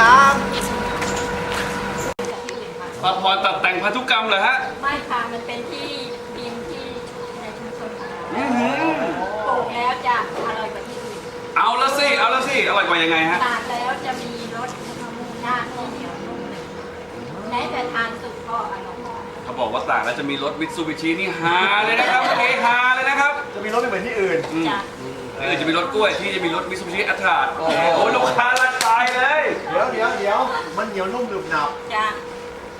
ครับป้าพรตัดแต่งพันธุกรรมเหรอฮะ ไม่ค่ะ มันเป็นที่ดินที่ในชุมชนของเราอื้อหือ ปลูกแล้วจะอร่อยกว่าที่อื่นเอาละสิ เอาละสิ อร่อยกว่ายังไงฮะ ตากแล้วจะมีรสมะม่วงหน้าที่เหนียวนุ่มเลยแม้แต่ทานสุกก็อร่อยเขาบอกว่าต่างแล้วจะมีรถมิตซูบิชินี่ฮาเลยนะครับเฮฮาเลยนะครับ จะมีรถไม่เหมือนที่อื่นอืมจ้ะ ที่อื่นจะมีรถกล้วยที่จะมีรถมิตซูบิชิอัตราดโอ้โหลูกค้ารักตายเลยเดี๋ยวเดี๋ยวเดี๋ยวมันเหนียวนุ่มหนึบหนับจะ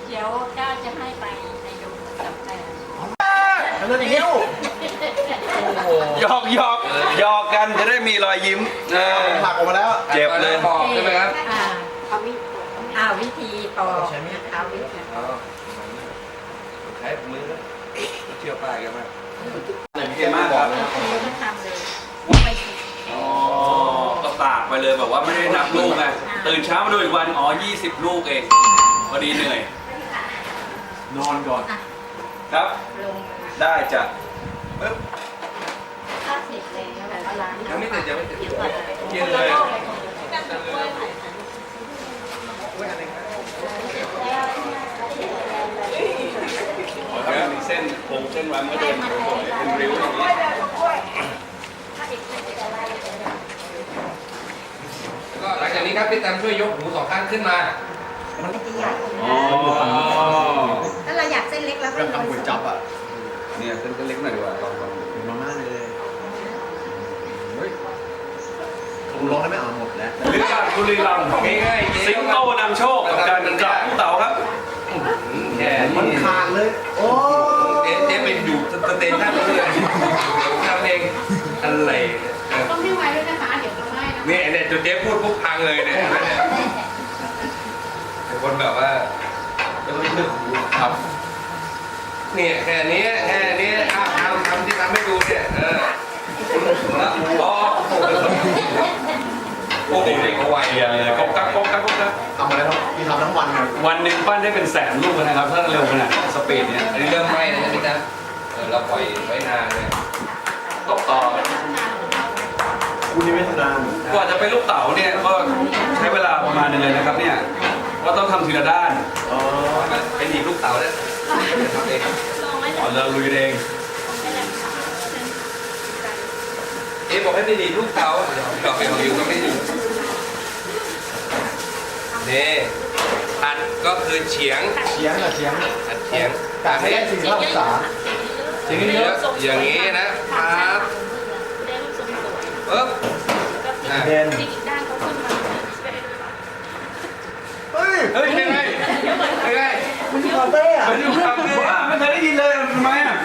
เดี๋ยวก้าวจะให้ไปในโดมกับแต่แล้วนั่นเดียวหยอกหยอกหยอกกันจะได้มีรอยยิ้มเออหักออกมาแล้วเจ็บเลยบอกใช่ไหมครับอ่าเอาวิอ่าวิธีปอกนะคะวิธีปอกใช้มือเชื่อป้ายกันไหมเก่งมากครับคือมันทำเลย ไปเลยแบบว่าไม่ได้นับลูกไงตื่นเช้ามาดูอีกวันอ๋อ20 ลูกเองพอดีเหนื่อย นอนก่อนอะครับ ลงได้จ้ะปึ๊บถ้าเสร็จแล้วแบบล้างยังไม่เสร็จยังไม่เสร็จเดี๋ยวก่อนเย็นเลยอ๋อถ้ามันมีเส้นโครงเส้นไว้มันก็จะเป็นสวยๆเป็นริ้วอย่างนี้ ก็หลังจากนี้ ครับพี่แตมช่วยยกหูสองข้างขึ้นมาอ๋อถ้าเราอยากเส้นเล็กแล้วแบบทำก๋วยจั๊บอะ เนี่ยเส้นเล็กหน่อยดีกว่าลองลองถึงมาม่าเลยเฮ้ยผมลองได้ไหมอ่านหมดแล้วหรือการบุรีรัมย์ง่ายๆสิงโตนำโชคกับการกลับผู้เต่าครับแค่มันนี้ขาดเลย โอ้เจ๊เจ๊เป็นอยู่สเตชันเลยทำเองอะไร ครับเนี่ยแค่นี้แค่นี้อ้าวทำทำที่ทำให้ดูเนี่ยเออแล้วอ๋อโอ้โหเด็กเขาไวเรียนเลยกบกักกบกักกบกักทำอะไรครับพี่ทำทั้งวันเลยวันหนึ่งปั้นได้เป็นแสนลูกนะครับ ถ้าเร็วขนาดสปีดเนี้ยอันนี้เริ่มไหม้แล้วนะพี่จ๊ะเออเราปล่อยไว้นานเลยตกต่อคุณนี่ไม่ทำนานกว่าจะเป็นลูกเต๋าเนี่ยก็ใช้เวลาประมาณนึงเลยนะครับเนี่ย ว่าต้องทำทีละด้านอ๋อเป็นหนีบลูกเต๋าเนี่ยทำเองอ๋อเราลุยเองเอ๊ะบอกให้ไปหนีบลูกเต๋าดอกไปของอยู่ก็ไม่อยู่นี่อัดก็คือเฉียงเฉียงอะเฉียงอัดเฉียงกะให้ได้สี่ห้าองศาเฉียงเยอะๆอย่างนี้นะครับปึ๊บอะเด่นอีกด้านเขาขึ้นมา เฮ้ย เฮ้ยยังไง ยังไง มันมีคาเฟ่อะไม่ได้ฟังเลยว่าไม่เคยได้ยินเลยทำไมอะ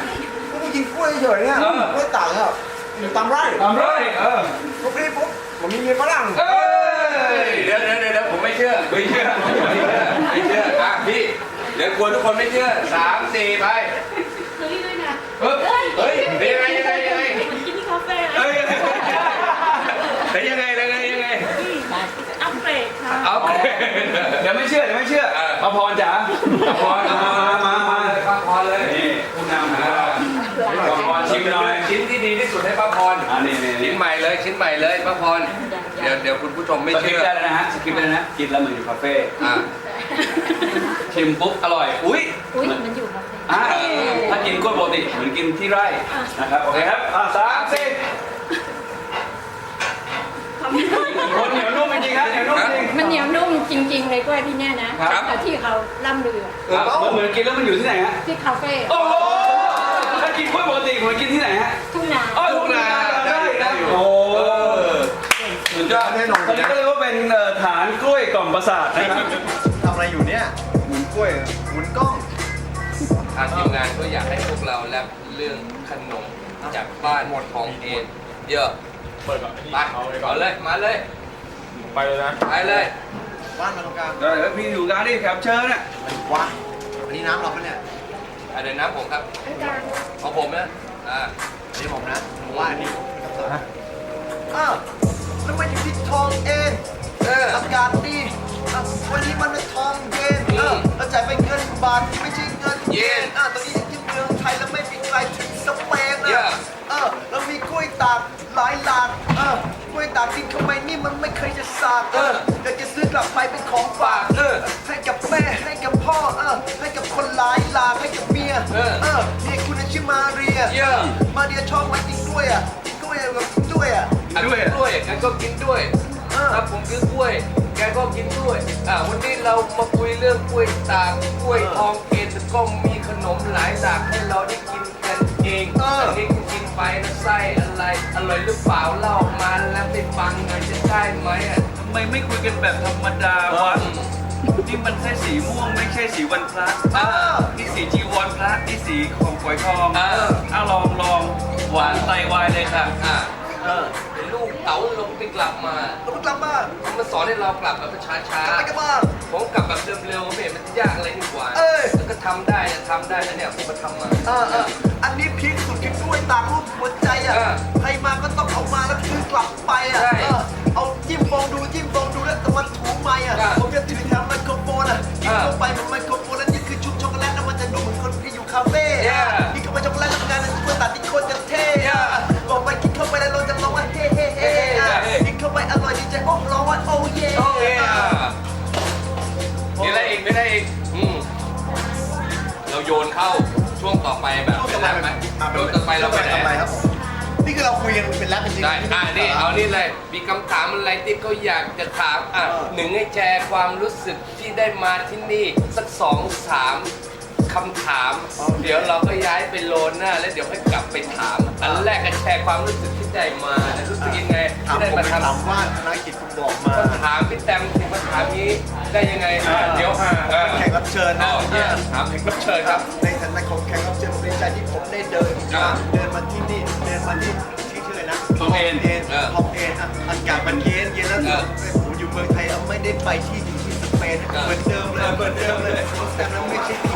ก็ไปกินกล้วยเฉยๆเนี่ยเออกล้วยต่างอะอยู่ตามไร่ทำเลยเออปุ๊บนี่ปุ๊บผมมีเมียฝรั่งเอ้ยเดี๋ยวเดี๋ยวเดี๋ยวผมไม่เชื่อไม่เชื่อไม่เชื่อไม่เชื่ออะพี่เดี๋ยวกลัวทุกคนไม่เชื่อสามสี่ไปเฮ้ยด้วยนะปึ๊บเฮ้ยยังไงยังไงยังไง กินที่คาเฟ่ เอ้ย แต่ยังไงยังไงยังไง อัปเกรดค่ะ เอาไป เดี๋ยวไม่เชื่อเดี๋ยวไม่เชื่อ เออ ป้าพรจ๋าป้า พรมามามาป้าพรเลยนี่ผู้นำนะป้าพรชิมหน่อยชิ้นที่ดีที่สุดให้ป้าพรอ่านี่นี่ชิ้นใหม่เลยชิ้นใหม่เลยป้าพรเดี๋ยวเดี๋ยวคุณผู้ชมไม่เชื่อต์ได้แล้วนะฮะสคริปได้แล้วนะกินแล้วเหมือนอยู่คาเฟ่อะชิมปุ๊บอร่อยอุ้ยอุ้ยมันอยู่คาเฟ่อ่าถ้ากินกล้วยปกติเหมือนกินที่ไร่นะครับโอเคครับอ่าสามสี่คนเหนียวนุ่ม จริงๆครับเหนียวนุ่มจริง มันเหนียวนุ่มจริง ๆ เลยกล้วยที่เนี่ยนะครับ แต่ที่เขาล่ำลืออะมันเหมือนกินแล้วมันอยู่ที่ไหนฮะ ที่คาเฟ่โอ้โหถ้ากินกล้วยปกติเหมือนกินที่ไหนฮะทุ่งนาอ๋อทุ่งนาได้นะโอ้เออสุดยอดแน่นอนตอนนี้ก็เรียกว่าเป็นเอ่อฐานกล้วยกล่อมประสาทนะครับทำอะไรอยู่เนี่ยหมุนกล้วยหมุนกล้องทางทีมงานก็อยากให้พวกเราแลบเรื่องขนมจากบ้านของเองเยอะ เปิดก่อนไปเอาเลย มาเลย ไปเลยนะ ไปเลยบ้านมาตรงกลางได้แล้วพี่อยู่การนี่แขกเชิญน่ะว้าอันนี้น้ำเราปะเนี่ยอันนี้น้ำผมครับของผมนะอ่าอันนี้ผมนะผมว่าอันนี้อ้าวแล้วมันอยู่ที่ทองเองเอออากาศดีอะวันนี้มันเป็นทองเย็นเออแล้วจ่ายไปเงินบาทไม่ใช่เงินเยนอะตอนนี้อยู่ที่เมืองไทยแล้วไม่มีใครถึงสเปนเยอะอะเออแล้วมีกล้วยตาากหลายหลา กเออกล้วยตากดินทำไมนี่มันไม่เคยจะสากเอออยากจะซื้อกลับไปเป็นของฝากเออให้กับแม่ให้กับพ่อเออให้กับคนหลายหลากให้กับเมียเออเออนี่คุณชื่อมาเรียเยอะมาเรียชอบไหมกินกล้วยอะกินกล้วยแบบกินด้วยอะอันนี้กล้วยแกก็กินด้วยเออถ้าผมซื้อกล้วย แกก็กินด้วยอ่าวันนี้เรามาคุยเรื่องกล้วยตากกล้วยทองเกณฑ์ก็มีขนมหลายจากให้เราได้กินกันเองเออ นนี้กิน ไปนะไส้อะไรอร่อยหรือเปล่าเล่ามาแล้วไปฟังหน่อยจะได้ไหมอะทำไมไม่คุยกันแบบธรรมดาวะนี่มันใช่สีม่วงไม่ใช่สีวันพระเออนี่สีจีวรพระนี่สีของฝอยทองเอออะลองลองหวานไตวายเลยค่ะ อ่าเออเป็นลูกเต๋าลงไปกลับมาแล้วก็กลับมาเขามาสอนให้เรากลับแบบช้าช้ากลับไปกลับมา ผมกลับแบบเร็วๆไม่เห็นมันยากอะไรนี่หว่าเอ้ย แล้วก็ทำได้นะทำได้นะเนี่ยผมมาทำมา เออเอออันนี้พีคสุดคือกล้วยตากรูปหัวใจ อะ เออใครมาก็ต้องเอามาแล้วคือกลับไปอะ ใช่เออ เอาจิ้มฟองดูจิ้มฟองดูแล้วตะวันถูไม้อะ เออผมจะถือแถวไมโครโฟนอะกินเออเข้าไปเหมือนไมโครโฟนแล้วนี่คือชุบช็อกโกแลตแล้วมันจะดูเหมือนคนที่อยู่คาเฟ่ Yeah กินเข้าไปช็อกโกแลตแล้วงานนั้นกล้วยตากที่โคนจะเท่อะ Yeah บอกไปกินเข้าไปแล้วเราจะร้องว่าเฮ้เฮ้เฮ้อะ Yeah กินเข้าไปอร่อยดีใจโอ้ร้องว่าโอ้เย่โอเคอะมีอะไรอีกไม่ได้อีกอืมเราโยนเข้าช่วงต่อไปแบบเป็นแรปไหมช่วงต่อไปเราไปไหนทำไมครับผม นี่คือเราคุยกันเป็นแรปจริงๆได้ อะนี่เอานี่เลย มีคำถามอะไรที่เขาอยากจะถาม อะหนึ่งให้แชร์ความรู้สึกที่ได้มาที่นี่ สักสองสาม คำถาม เดี๋ยวเราก็ย้ายไปโลนหน้า แล้วเดี๋ยวค่อยกลับไปถาม อันแรกก็แชร์ความรู้สึกที่ได้มารู้สึกยังไงถามที่ได้ผมมาไปทำถามว่าธนกิจคุณบอกมาถามพี่แตมถึงมาถามนี้ได้ยังไงอะเดี๋ยวอะอะแขกรับเชิญนะอ๋อเนี่ยถามแขกรับเชิญครับในฐานะของแขกรับเชิญผมดีใจที่ผมได้เดินอ่าเดินมาที่นี่ เดินมาที่ที่ชื่ออะไรนะทองเอ็นเอ็นเออทองเอ็นอะอากาศมันเย็นเย็นแล้วเออผมอยู่เมืองไทยเอาไม่ได้ไปที่ที่สเปนเหมือนเดิมเลยเหมือนเดิมเลยแต่นั้นไม่ใช่ที่เที่ยวนะก่อนช่วงละครด้วยสองเพลงในรายการเลิกกันเขาหรือติดจังหวะที่นานนานนานนานบอกกันเป็นสิ่งที่ชนะผมจำได้ที่ออกจากบ้านของรักดังสิ่งที่ได้แชมป์เอเอฟที่สองเพราะผมรู้เงินทองอะไม้ก็ไล่แพ้ให้กับไอ้ของไปอะเพราะมันใช้เงิน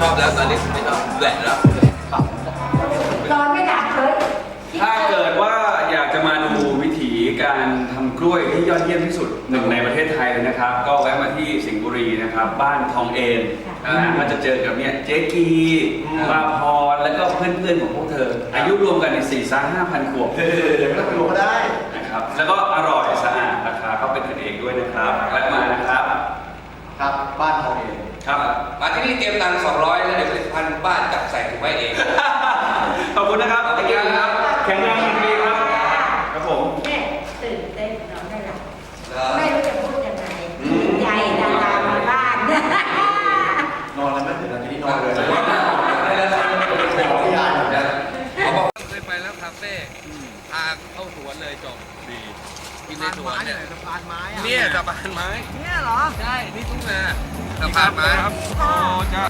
ชอบแล้วตอนนี้ไม่ชอบแหละแล้วนอนไม่หลับเลยถ้าเกิดว่าอยากจะมาดูวิถีการทำกล้วยที่ยอดเยี่ยมที่สุดหนึ่งในประเทศไทยเลยนะครับ ก็แวะมาที่สิงห์บุรีนะครับ บ้านทองเอ็นนะฮะก็จะเจอกับเนี่ยเจ๊กีปาพรแล้วก็เพื่อนๆของพวกเธอ อายุรวมกันในสี่สห้าพันขวบเดี๋ยวไม่ต้องไปรู้ก็ได้ นะครับ แล้วก็อร่อยสะอาดราคาก็เป็นกันเองด้วยนะครับแวะมานะครับ ครับบ้านทองเอง ครับ มาที่นี่เตรียมตังค์200แล้วเดี๋ยวผลิตภัณฑ์บ้านจับใส่ถุงไว้เอง ขอบคุณนะครับอาจารย์ครับ แข็งแรงดีครับ ครับผม แม่ตื่นเต้นนอนไม่หลับไม่รู้จะพูดยังไงดีใจดารามาบ้าน นอนแล้วไหมเดี๋ยวเราจะได้นอนเลย เขาบอกเคยไปแล้วคาเฟ่ทางเข้าสวนเลยจบดีกิ นในสวนเนี่ยสะพานไม้อะเนี่ยสะพานไม้เนี่ยเหรอ ใช่ นี่ทุ่งนาสะพานไม้โอ้จ้า